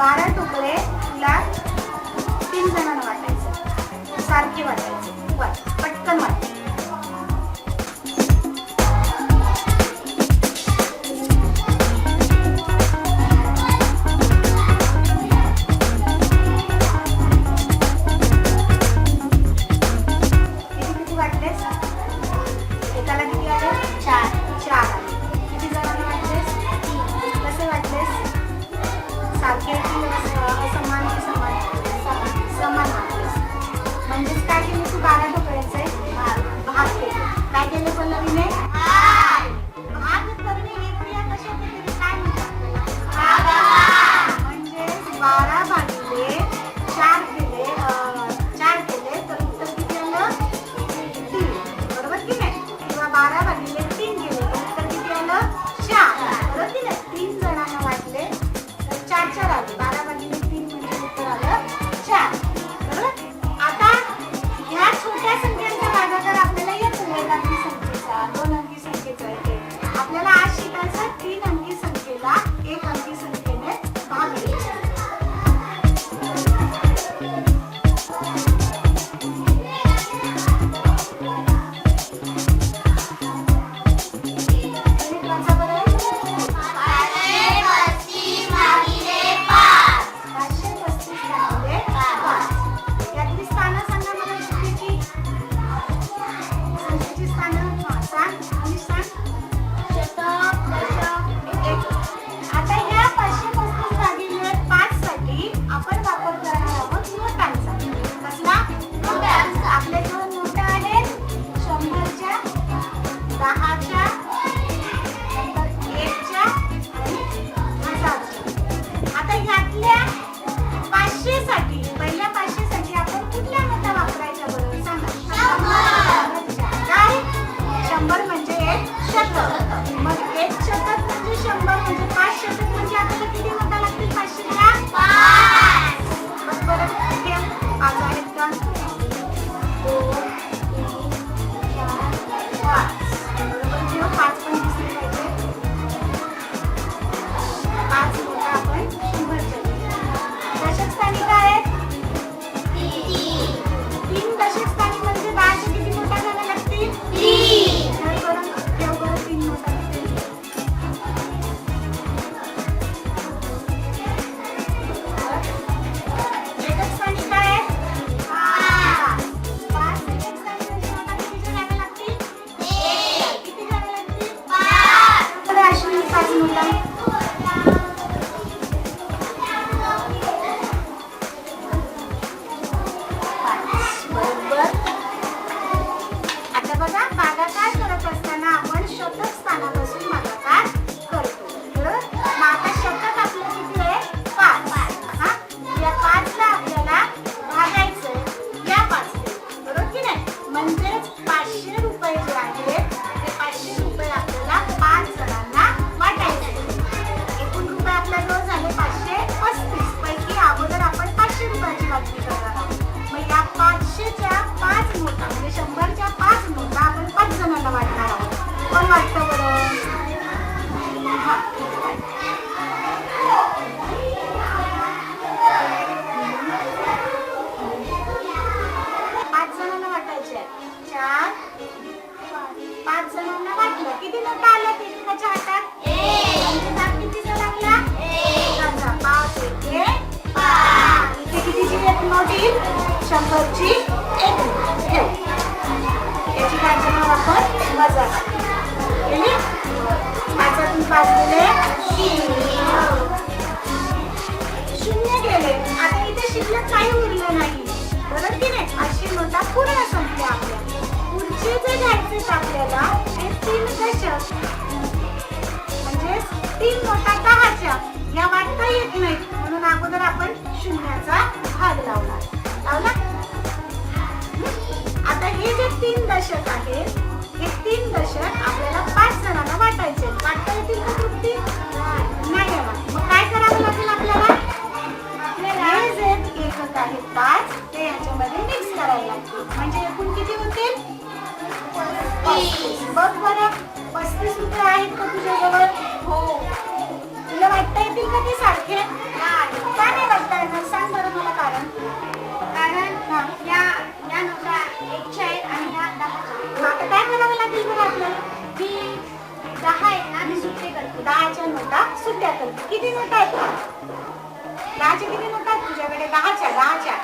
বারার Ano pala Vamos ter um parceiro para ir lá. किती note आल्या ते माझ्या हातात? त्यांची धाक कितीचा लागला? एकाचा पाच इथे कितीची एक नोट शंभरची. याची कार्यक्रम आपण मजा केली पाचातून पाच गेले शून्य गेले. आता इथे शिल्लक काही उरलं नाही. बरोबर की नाही? अशी पूर्ण संपल्या आपल्या. पुढचे जे घ्यायचे आपल्याला तीन घटक म्हणजे तीन मोठा दहाच्या. या वाटता येत नाही. म्हणून अगोदर आपण शून्याचा भाग लावला लावला? आता हे जे तीन दशक आहे हे तीन दशक आपल्याला पाच जणांना वाटायचे वाटता येतील का तृप्ती? नाही मग काय करावं लागेल आपल्याला? आपल्याला हे जे एकक आहे पाच ते याच्यामध्ये मिक्स करायला लागतील म्हणजे एकूण किती होतील? बरोबर? आहेत हो. तुला वाटता येतील का ते सारखे का नाही वाटता येणार सांग बरं मला कारण. कारण या या नोटा एकशे आहेत आणि या दहाच्या मग आता काय करावं लागेल बरं आपल्याला? मी दहा आहे ना मी सुट्टे करतो. दहाच्या नोटा सुट्ट्या करतो. किती नोटा आहेत दहाच्या किती नोटा आहेत तुझ्याकडे? दहाच्या दहाच्या.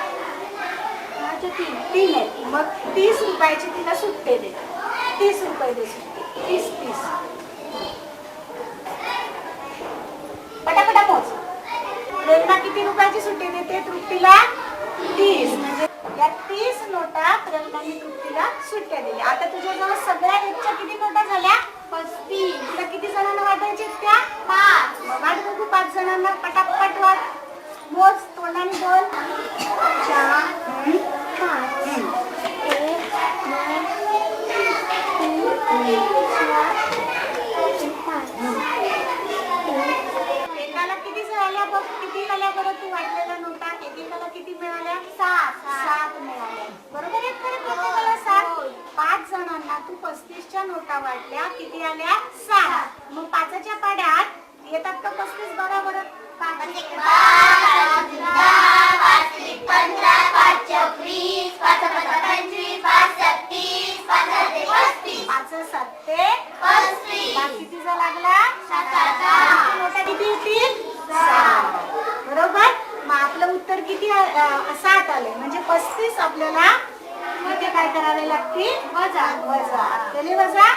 दहाच्या तीन. तीन आहेत. मग तीस रुपयाची तिला सुट्टे दे तीस रुपये दे सुट्टे तीस तीस पटापटा मोज प्रेरणा किती रुपयाची सुट्टी देते तृप्तीला तीस म्हणजे या तीस नोटा प्रेरणाने तृप्तीला सुट्ट्या दिल्या आता तुझ्याजवळ सगळ्या इच्छा किती नोटा झाल्या? पस्तीस तुला किती जणांना वाटायचे? त्या पाच. मग वाट बघू पाच जणांना पटापट वाट. मोज तोंडाने बोल. चार पाच. एक दोन तीन चार पाच एकाला किती झाल्या बघ किती झाल्या बरं तू वाटलेल्या नोटा एकेकाला किती मिळाल्या सात सात मिळाल्या बरोबर आहेत खरं प्रत्येकाला सात पाच जणांना तू पस्तीसच्या नोटा वाटल्या किती आल्या सात मग पाचाच्या पाड्यात येतात का पस्तीस बरोबर पाच सत्ते कितीचा लागला किती येतील. बरोबर मग आपलं उत्तर किती सात आले म्हणजे पस्तीस आपल्याला किती काय करावे लागतील वजा वजा केले वजा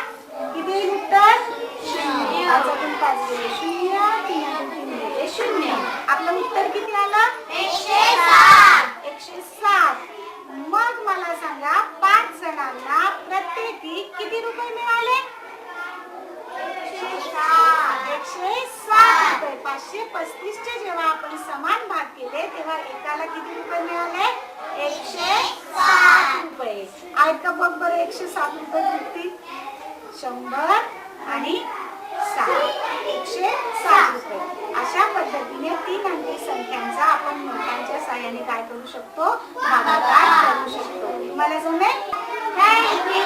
किती उत्तर शून्य पस्तीसचे जेव्हा आपण समान भाग केले तेव्हा एकाला किती रुपये मिळाले? एकशे सात रुपये. आहेत बघ बरं एकशे सात रुपये भेटतील शंभर आणि सात एकशे सात रुपये. अशा पद्धतीने तीन अंकी संख्यांचा आपण नोटांच्या साह्याने काय करू शकतो? भागाकार करू शकतो. तुम्हाला जमेल? थँक्यू